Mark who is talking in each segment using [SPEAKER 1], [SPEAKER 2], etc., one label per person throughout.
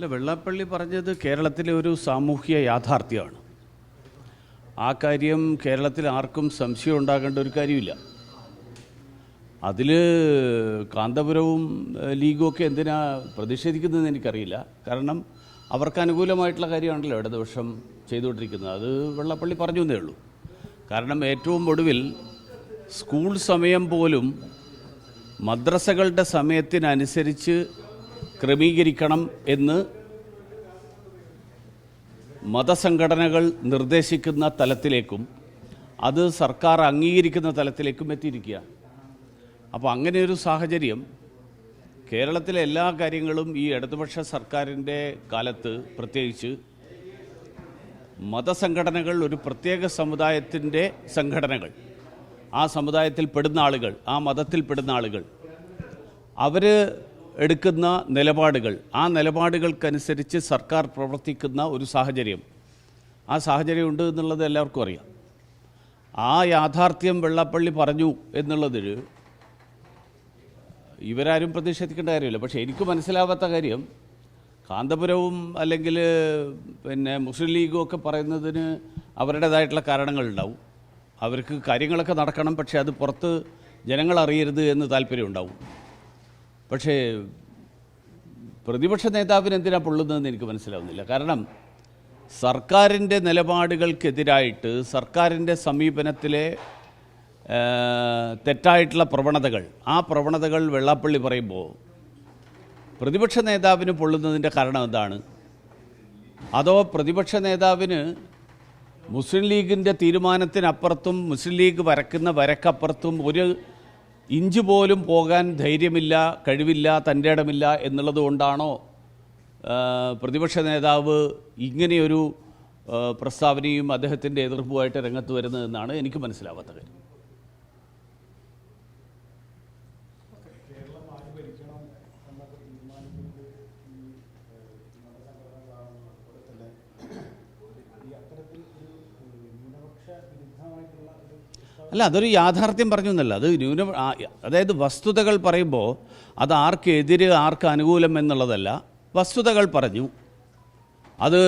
[SPEAKER 1] അല്ല വെള്ളാപ്പള്ളി പറഞ്ഞത് കേരളത്തിലെ ഒരു സാമൂഹ്യ യാഥാർത്ഥ്യമാണ്. ആ കാര്യം കേരളത്തിൽ ആർക്കും സംശയം ഉണ്ടാകേണ്ട ഒരു കാര്യമില്ല. അതിൽ കാന്തപുരവും ലീഗും ഒക്കെ എന്തിനാ പ്രതിഷേധിക്കുന്നതെന്ന് എനിക്കറിയില്ല. കാരണം അവർക്ക് അനുകൂലമായിട്ടുള്ള കാര്യമാണല്ലോ ഇടതുപക്ഷം ചെയ്തുകൊണ്ടിരിക്കുന്നത്. അത് വെള്ളപ്പള്ളി പറഞ്ഞു എന്നേ ഉള്ളൂ. കാരണം ഏറ്റവും ഒടുവിൽ സ്കൂൾ സമയം പോലും മദ്രസകളുടെ സമയത്തിനനുസരിച്ച് ക്രമീകരിക്കണം എന്ന് മതസംഘടനകൾ നിർദ്ദേശിക്കുന്ന തലത്തിലേക്കും അത് സർക്കാർ അംഗീകരിക്കുന്ന തലത്തിലേക്കും എത്തിയിരിക്കുക. അപ്പോൾ അങ്ങനെ ഒരു സാഹചര്യം കേരളത്തിലെ എല്ലാ കാര്യങ്ങളും ഈ ഇടതുപക്ഷ സർക്കാരിന്റെ കാലത്ത് പ്രത്യേകിച്ച് മതസംഘടനകൾ ഒരു പ്രത്യേക സമുദായത്തിന്റെ സംഘടനകൾ ആ സമുദായത്തിൽ പെടുന്ന ആളുകൾ ആ മതത്തിൽ പെടുന്ന ആളുകൾ അവർ എടുക്കുന്ന നിലപാടുകൾ ആ നിലപാടുകൾക്കനുസരിച്ച് സർക്കാർ പ്രവർത്തിക്കുന്ന ഒരു സാഹചര്യം. ആ സാഹചര്യം ഉണ്ട് എന്നുള്ളത് എല്ലാവർക്കും അറിയാം. ആ യാഥാർത്ഥ്യം വെള്ളപ്പള്ളി പറഞ്ഞു എന്നുള്ളതിൽ ഇവരാരും പ്രതിഷേധിക്കേണ്ട കാര്യമില്ല. പക്ഷേ എനിക്ക് മനസ്സിലാവാത്ത കാര്യം കാന്തപുരവും അല്ലെങ്കിൽ പിന്നെ മുസ്ലിം ലീഗും ഒക്കെ പറയുന്നതിന് അവരുടേതായിട്ടുള്ള കാരണങ്ങളുണ്ടാവും. അവർക്ക് കാര്യങ്ങളൊക്കെ നടക്കണം പക്ഷേ അത് പുറത്ത് ജനങ്ങൾ അറിയരുത് എന്ന് താല്പര്യമുണ്ടാവും. പക്ഷേ പ്രതിപക്ഷ നേതാവിന് എന്തിനാ പൊള്ളുന്നതെന്ന് എനിക്ക് മനസ്സിലാവുന്നില്ല. കാരണം സർക്കാരിന്റെ നിലപാടുകൾക്കെതിരായിട്ട് സർക്കാരിന്റെ സമീപനത്തിലെ തെറ്റായിട്ടുള്ള പ്രവണതകൾ ആ പ്രവണതകൾ വെള്ളാപ്പള്ളി പറയുമ്പോൾ പ്രതിപക്ഷ നേതാവിന് പൊള്ളുന്നതിന്റെ കാരണം എന്താണ്? അതോ പ്രതിപക്ഷ നേതാവിന് മുസ്ലിം ലീഗിന്റെ തീരുമാനത്തിനപ്പുറത്തും മുസ്ലിം ലീഗ് വരക്കുന്ന വരക്കപ്പുറത്തും ഒരു ഇഞ്ച് പോലും പോകാൻ ധൈര്യമില്ല കഴിവില്ല തന്റെ ഇടമില്ല എന്നുള്ളത് കൊണ്ടാണോ പ്രതിപക്ഷ നേതാവ് ഇങ്ങനെയൊരു പ്രസ്താവനയും അദ്ദേഹത്തിന്റെ എതിർപ്പുമായിട്ട് രംഗത്ത് വരുന്നതെന്നാണ് എനിക്ക് മനസ്സിലാവാത്ത കാര്യം. അല്ല അതൊരു യാഥാർത്ഥ്യം പറഞ്ഞു എന്നല്ല അത് ന്യൂന അതായത് വസ്തുതകൾ പറയുമ്പോൾ അത് ആർക്ക് എതിര് ആർക്ക് അനുകൂലം എന്നുള്ളതല്ല. വസ്തുതകൾ പറഞ്ഞു. അത്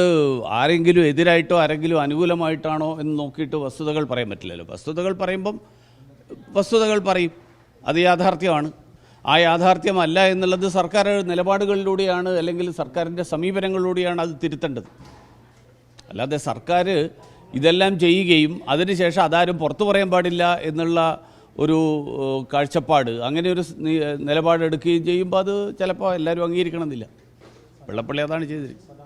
[SPEAKER 1] ആരെങ്കിലും എതിരായിട്ടോ ആരെങ്കിലും അനുകൂലമായിട്ടാണോ എന്ന് നോക്കിയിട്ട് വസ്തുതകൾ പറയാൻ പറ്റില്ലല്ലോ. വസ്തുതകൾ പറയുമ്പം വസ്തുതകൾ പറയും. അത് യാഥാർത്ഥ്യമാണ്. ആ യാഥാർത്ഥ്യമല്ല എന്നുള്ളത് സർക്കാർ നിലപാടുകളിലൂടെയാണ് അല്ലെങ്കിൽ സർക്കാരിന്റെ സമീപനങ്ങളിലൂടെയാണ് അത് തിരുത്തേണ്ടത്. അല്ലാതെ സർക്കാർ ഇതെല്ലാം ചെയ്യുകയും അതിനുശേഷം അതാരും പുറത്തു പറയാൻ പാടില്ല എന്നുള്ള ഒരു കാഴ്ചപ്പാട് അങ്ങനെ ഒരു നിലപാടെടുക്കുകയും ചെയ്യുമ്പോൾ അത് ചിലപ്പോൾ എല്ലാവരും അംഗീകരിക്കണമെന്നില്ല. വെള്ളപ്പള്ളി അതാണ് ചെയ്തിരിക്കുന്നത്.